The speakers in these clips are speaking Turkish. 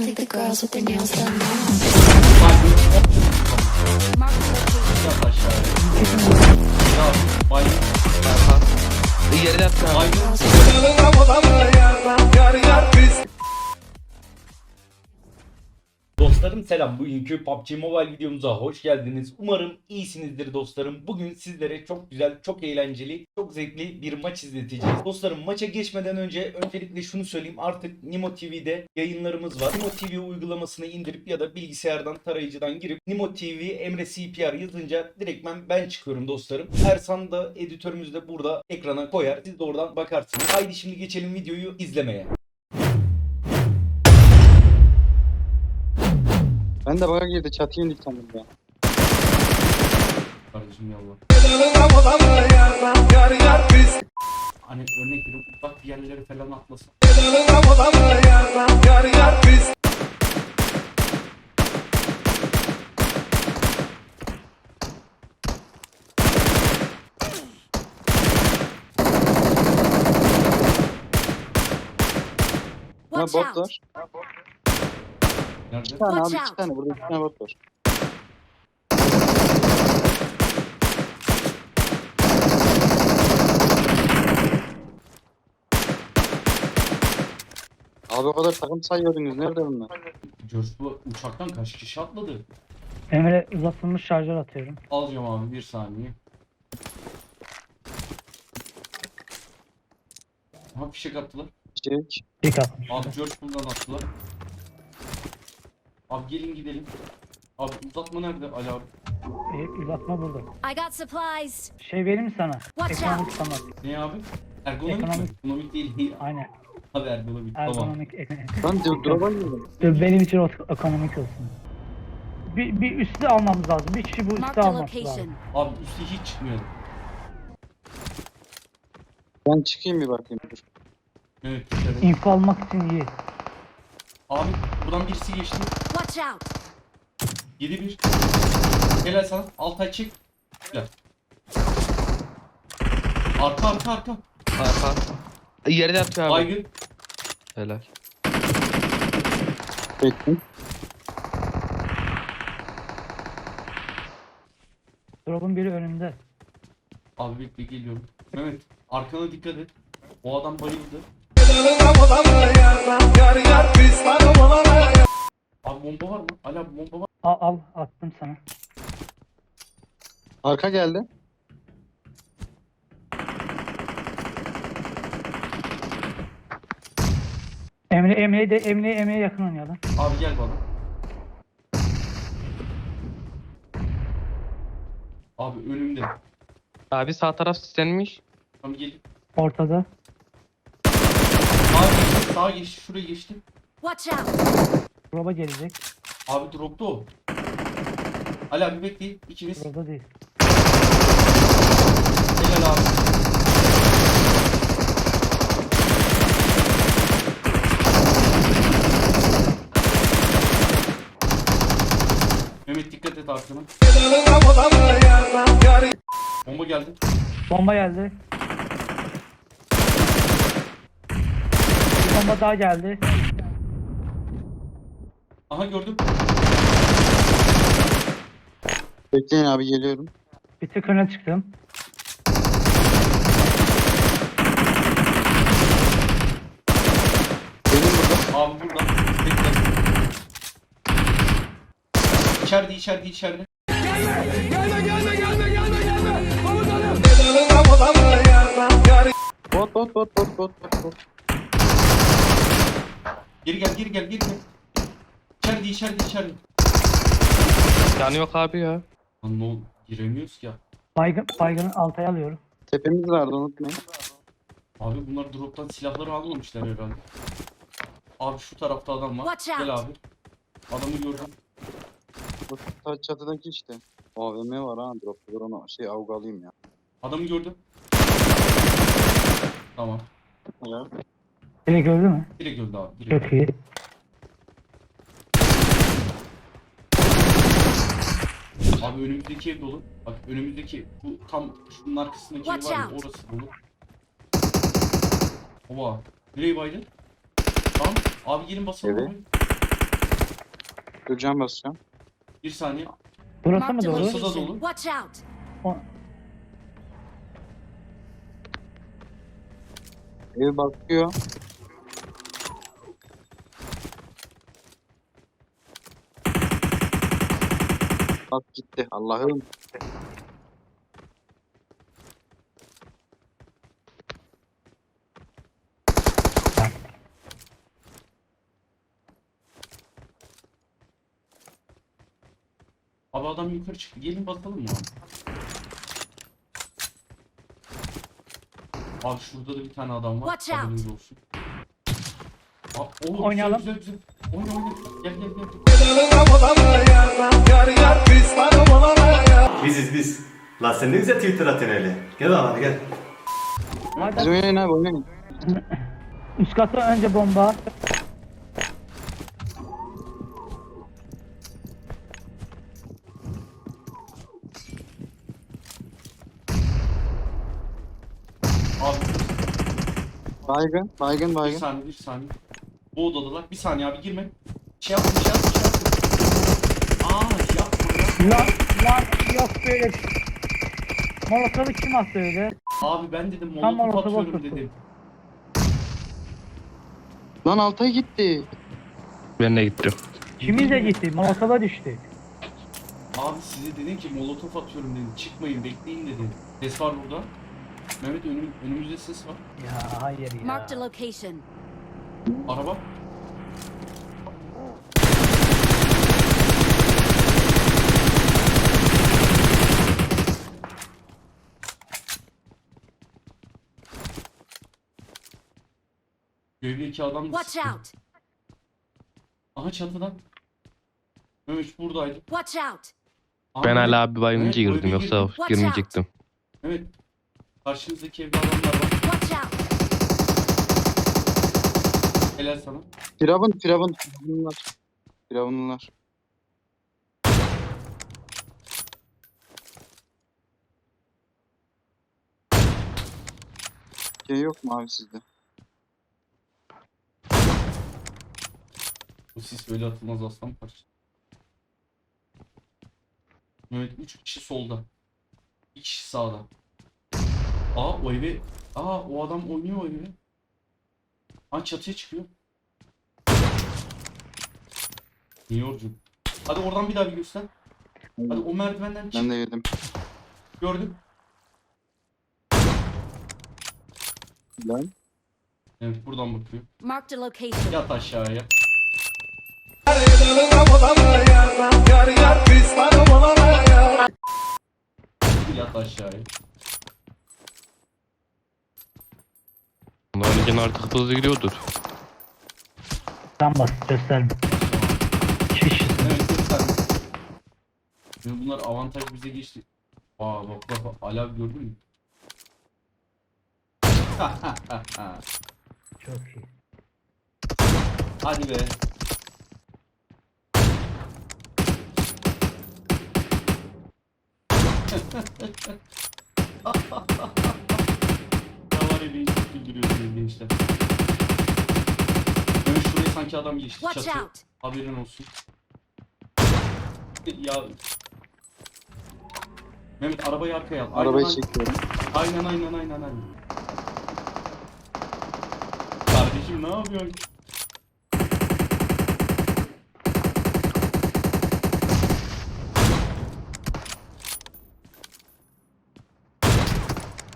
I think the girls with their nails done now. Yat aşağıya. Ya Dostlarım selam. Bugünkü PUBG Mobile videomuza hoş geldiniz. Umarım iyisinizdir dostlarım. Bugün sizlere çok güzel, çok eğlenceli, çok zevkli bir maç izleteceğiz. Dostlarım maça geçmeden önce öncelikle şunu söyleyeyim. Artık Nimo TV'de yayınlarımız var. Nimo TV uygulamasını indirip ya da bilgisayardan tarayıcıdan girip Nimo TV Emre CPR yazınca direktmen ben çıkıyorum dostlarım. Ersan da editörümüz de burada ekrana koyar. Siz de oradan bakarsınız. Haydi şimdi geçelim videoyu izlemeye. Ben de baka girdi çatıya indik sandım ya. Kardeşim yallah. Hani örnek veriyorum uzak bir yerlere falan atlasın. Watch bot var. Nerede? Tane abi iki tane. Burada iki tane bot var. Abi o kadar takım sayıyordunuz. Nerede bunlar? Coşku uçaktan kaç kişi atladı? Emre uzatılmış şarjör atıyorum. Alacağım abi bir saniye. Aha fişek attılar. Çek. İlk atmış. Abi George buradan attılar. Abi gelin gidelim. Abi uzatma nerede Ali abi? E, uzatma burada. I got supplies. Şey vereyim mi sana? Watch Ekonomik sana. Ne abi? Ergonomik mi? Ekonomik. Ekonomik değil. Aynen. Abi ergonomik tamam. Ergonomik. ek- Lan dur drop'a girdim. Dur, Benim için ekonomik olsun. Bir, bir üstü almamız lazım. Bir kişi bu üstü Marked a alması lazım. Abi üstü hiç çıkmıyor. Ben çıkayım bir bakayım. Dur. Evet. evet. İnfo almak için iyi. Abi buradan birisi geçti. Watch out! 7-1. Helal sana. Altay çek. Helal. Arka arka arka. Arka. Yerde atıyor abi. Baygın. Helal. Bekleyin. Drop'un biri önümde. Abi bekle geliyorum. Mehmet arkana dikkat et. O adam bayıldı. Abi bomba var mı? Ali abi bomba var. Al, al attım sana. Arka geldi. Emre Emre'ye de Emre'ye Emre'ye yakın oynayalım. Abi gel bana. Abi önümde. Abi sağ taraf sislenmiş. Tam gel. Ortada. Geçti. Sağa geçti. Şuraya geçti. Watch out! Drop'a gelecek. Abi dropta o. Ali abi bekleyin. İkimiz. Drop'ta değil. Helal abi. Mehmet dikkat et arkana. Bomba geldi. Bomba geldi. Bir bomba daha geldi. Aha gördüm. Bekleyin abi geliyorum. Bir tık öne çıktım. Benim burada. Abi burada. Bekle. İçeride içeride içeride. Bot bot bot bot bot bot bot. Geri gel geri gel geri gel. İçeride içeride içeride. Yani yok abi ya. Lan ne? Giremiyoruz ki ya. Baygın, baygını altaya alıyorum. Tepemiz vardı unutmayın. Abi bunlar droptan silahları almamışlar herhalde. Abi şu tarafta adam var. Watch out. Gel abi. Adamı gördüm. Bu ta- çatıdaki işte. AVM var ha dropta. Dur şey avga alayım ya. Adamı gördüm. Tamam. Ya. Direkt öldü mü? Direkt öldü abi. Direkt. Çok iyi. Abi önümüzdeki ev dolu. Bak önümüzdeki bu tam şunun arkasındaki ev Watch var ya out. orası dolu. Ova. Nereye baydın? Tamam. Abi gelin basalım. Evet. abi. Dur can basacağım. Bir saniye. Burası mı doğru? Burası da dolu. Watch out. O- Ev bakıyor. Bak gitti. Allah'ım. Abi adam yukarı çıktı. Gelin bakalım ya. Abi şurada da bir tane adam var. Watch out. Haberiniz olsun. Aa, oğlum, Oynayalım. Güzel, güzel, güzel. Oyna oyna. Gel gel gel. Biziz biz. La sen ne güzel Twitter atıyorsun öyle. Gel hadi gel. Biz oynayın abi oynayın. Üst kata önce bomba. Abi Baygın. Baygın bir baygın. saniye bir saniye. Bu odadalar. Bir saniye abi girme. Şey yapma şey yapma şey yapma. Aa yapma ya. Lan lan yok böyle. Molotovu kim attı öyle? Abi ben dedim Tam molotof molotof atıyorum atıyorsun. dedim. Lan Altay gitti. Ben de gittim. Kimin de gitti? Molotova düştü. Abi size dedim ki molotof atıyorum dedim. Çıkmayın bekleyin dedim. Ses var burada. Mehmet önüm, önümüzde ses var. Ya hayır ya. Marked a location. Araba. İki adam Watch sıktı. out. Aha çatıdan. Mehmet buradaydı. Watch out. Aha, Ben hala bir bayılınca Evet, girdim oyuna yoksa girdim. Watch girmeyecektim. Evet. Karşımızdaki evde adamlar var. Watch out. Helal sana. Firavun. Firavun. Firavunlar. Firavunlar. Şey yok mu abi sizde? Bu sis böyle atılmaz aslan parça. Mehmet 3 kişi solda. 2 kişi sağda. Aa o evi. Aa o adam oynuyor o evi. Aa çatıya çıkıyor. Niye yorcun? Hadi oradan bir daha bir göster. Hadi o merdivenden çık. Ben de yedim. Gördüm. Lan. Evet buradan bakıyor. Marked a location. Yat aşağıya. Yat aşağıya. Onların için artık hızlı gidiyordur. Tam bas gösterme. Şiş. Evet göster. Şimdi bunlar avantaj bize geçti. Aa bak bak bak Ala abi gördün mü? Çok iyi. Hadi be. Ya var ya beni çok güldürüyorsunuz gençler. Böyle şuraya sanki adam geçti Watch çatı. out. Haberin olsun. Ya Mehmet arabayı arkaya al. Arabayı aynen. çekiyorum. Aynen aynen aynen aynen. Kardeşim ne yapıyorsun?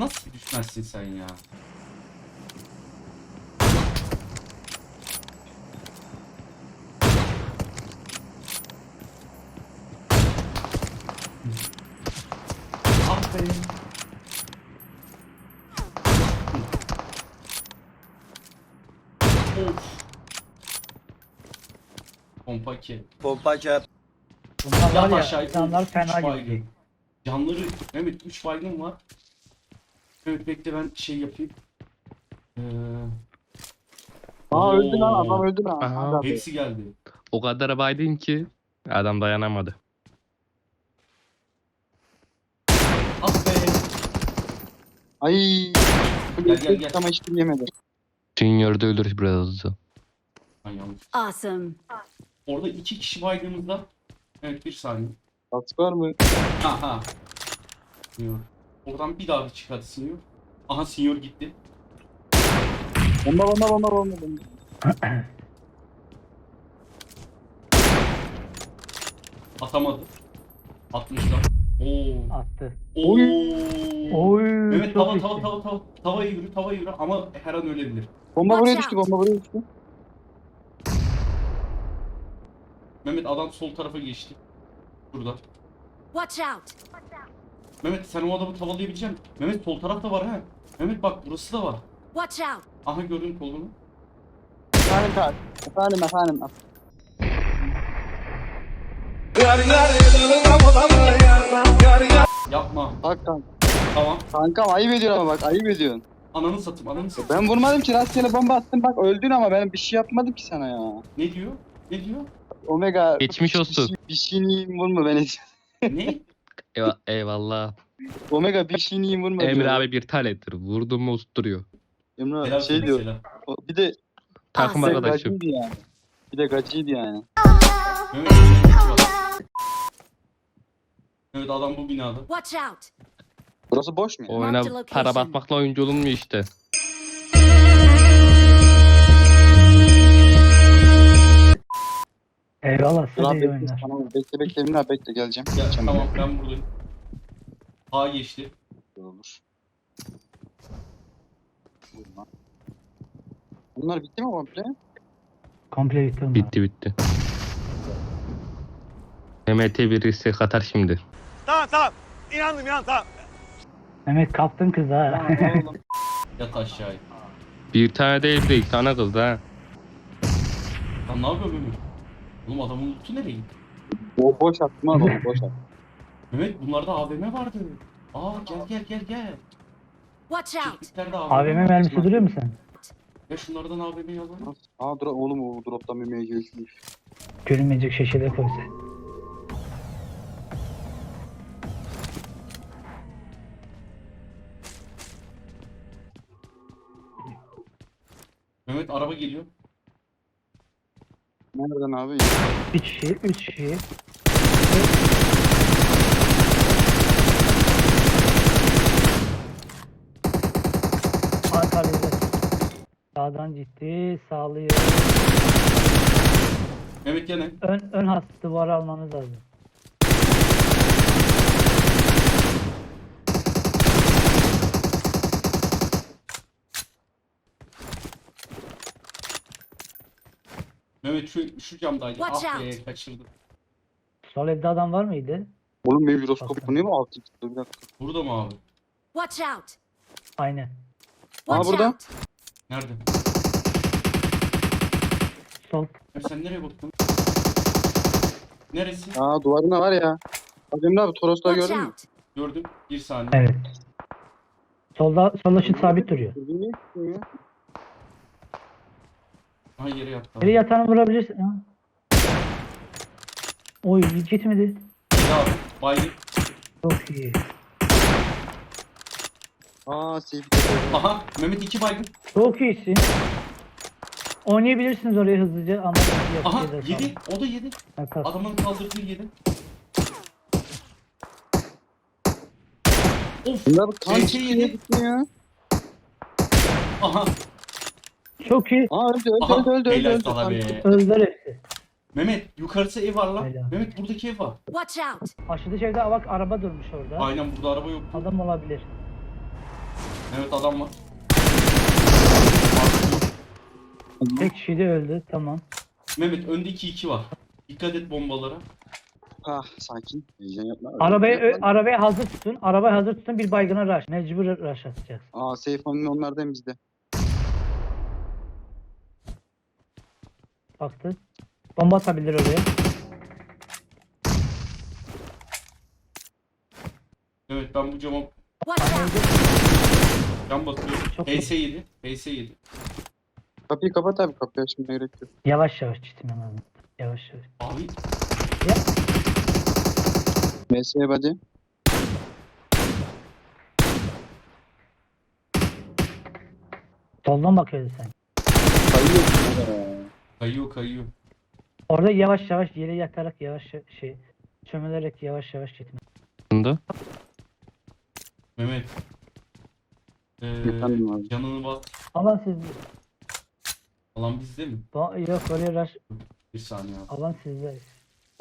Nasıl düşmezsin sen ya? Aferin. Of. Pompa. Bunlar Yat var aşağı. ya insanlar üç fena gibi. Canları Mehmet 3 baygın var. Evet bekle ben şey yapayım. Ee, Aa öldü lan adam öldü lan. Aha. Hadi abi. hepsi geldi. O kadar baydın ki adam dayanamadı. Ah be. Ay. Gel, gel, gel. Ama hiç yemedi. Junior da ölür biraz hızlı. Ay yanlış. Awesome. Orada iki kişi baydığımızda evet bir saniye. At var mı? Aha. Senior. Oradan bir daha bir çıkardı Senior. Aha Senior gitti. Bomba bomba bomba bomba. bomba. Atamadı. Atmışlar. Oo. Attı. Oo. Oy Mehmet çok tava iyi. tava tava tava yürü tavaya yürü ama her an ölebilir. Bomba buraya düştü bomba buraya düştü. Mehmet adam sol tarafa geçti. Burada. Watch out! Mehmet sen o adamı tavalayabilecek misin? Mehmet sol tarafta var ha. Mehmet bak burası da var. Watch out! Aha gördün kolunu. Efendim efendim. Efendim efendim. Yapma. Bak kanka. Tamam. Kankam ayıp ediyorsun ama bak ayıp ediyorsun. Ananı satayım ananı satayım. Ben vurmadım ki rastgele bomba attım bak öldün ama ben bir şey yapmadım ki sana ya. Ne diyor? Ne diyor? Omega. Geçmiş bir- olsun. Bir, şey- bir şeyini vurma beni. ne? Eyva- eyvallah. Omega bir şeyini vurma Emre diyor. abi bir tanedir. Vurdum mu usturuyor. Emre Helal şey sana, diyor. selam. o- Bir de Takım bir de arkadaşım. gacıydı yani. Bir de gacıydı yani. Mehmet var. Evet adam bu binada. Watch out! Burası boş mu? Oyuna Marked para batmakla oyuncu olunmuyor işte. Eyvallah Dur size iyi bekle, oyunlar. tamam, bekle bekle Emre abi bekle geleceğim. Ya, Geleceğim tamam ben buradayım. A geçti. Olur. Lan. Bunlar bitti mi komple? Komple bitti onlar. Bitti bitti. Mehmet'e birisi katar şimdi. Mehmet kaptın kız ha. Tamam oğlum. Yat aşağıya. Bir tane değil bir de iki tane kız ha. Lan ne yapıyor Mehmet? Oğlum adamın lootu nereye gitti? Bo boş attım abi onu boş attım. Mehmet bunlarda AVM vardı. Aa gel gel gel gel. Watch out! Çiftliklerde AVM. AVM mermisi duruyor mu sen? Ya şunlardan AVM'yi alalım. Aa dur oğlum o droptan bir MG geçmiş. Görünmeyecek şişede koysa. Mehmet araba geliyor. Nereden abi? 3 kişi, 3 kişi. Arkalıydı. Sağdan ciddi, sağlıyor. Mehmet gene. Ön, ön has duvarı almanız lazım. Mehmet şu, şu camdaydı. Watch ah be out. kaçırdım. Sol evde adam var mıydı? Oğlum benim jiroskopu ne mi altı çıktı bir dakika. Burada mı abi? Watch out! Aynen. Watch burada. out! Nerede? Sol. Ya sen nereye baktın? Neresi? Aa duvarına var ya. Bak Emre abi Toros'ta Watch gördün mü? out! Gördüm. Bir saniye. Evet. Solda, sol ışık sabit duruyor. Gördün mü? Aha yere yattı. Biri yatağını vurabilirsin. Ha. Oy gitmedi. Ya baydı. Çok iyi. Aa sevgi Aha Mehmet iki baygın. Çok iyisin. Oynayabilirsiniz oraya hızlıca ama Aha yapacağız yedi. O da yedi. Takas. Adamın kaldırdığı yedi. Of. Abi kan Sevgi çıkıyor yedi. gitmiyor. Aha. Çok iyi. Aa öldü öldü Aha. öldü öldü öldü. Helal öldü. sana be. Öldüler hepsi. Mehmet yukarısı ev var lan. Helal. Mehmet buradaki ev var. Watch out! Aşırı şeyde bak araba durmuş orada. Aynen burada araba yok. Adam olabilir. Evet adam var. Tek kişi de öldü. Tamam. Mehmet önde 2-2 var. Dikkat et bombalara. Ah sakin. Heyecan yapma. Arabayı ö- Yapma. arabayı hazır tutun. Arabayı hazır tutun. Bir baygına rush. Mecbur rush atacağız. Aa safe onlardan bizde. Baktı. Bomba atabilir oraya. Evet ben bu cama Watch out! cam basıyorum. Çok HS 7. HS 7. Kapıyı kapat abi kapıyı açmaya gerek yok. Yavaş yavaş gitmem lazım. Yavaş yavaş. Abi MS'ye body. Soldan bakıyordu sen. Kayıyor. Kayıyor kayıyor. Orada yavaş yavaş yere yatarak yavaş şey çömelerek yavaş yavaş gitme. Bunda. Mehmet. Ee, Efendim abi. canını bas. Alan sizde. Alan bizde mi? Ba- Yok oraya rush. Bir saniye abi. Alan sizde.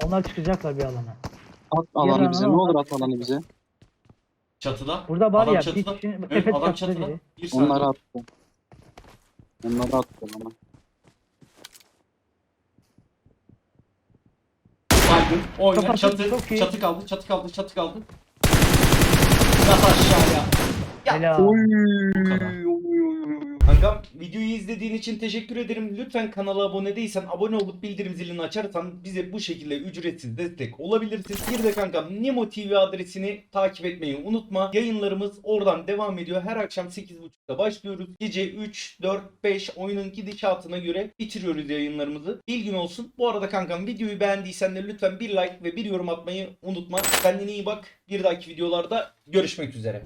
Onlar çıkacaklar bir alana. At alanı bize. Ne ama- olur at alanı bize. Çatıda. Burada var Adam ya çatıda. bir kişinin Evet tepet adam çatıda çatıda. biri. Bir saniye. Onları attı. Onları attı bana. Baygın. Oyna. Kapat, Çatı. çok iyi. Çatı kaldı. Çatı kaldı. Çatı kaldı. Yat aşağıya. Ya. Helal. Bu kadar. Kankam videoyu izlediğin için teşekkür ederim. Lütfen kanala abone değilsen abone olup bildirim zilini açarsan bize bu şekilde ücretsiz destek olabilirsin. Bir de kankam Nemo TV adresini takip etmeyi unutma. Yayınlarımız oradan devam ediyor. Her akşam 8.30'da başlıyoruz. Gece 3, 4, 5 oyunun gidişatına göre bitiriyoruz yayınlarımızı. Bilgin olsun. Bu arada kankam videoyu beğendiysen de lütfen bir like ve bir yorum atmayı unutma. Kendine iyi bak. Bir dahaki videolarda görüşmek üzere.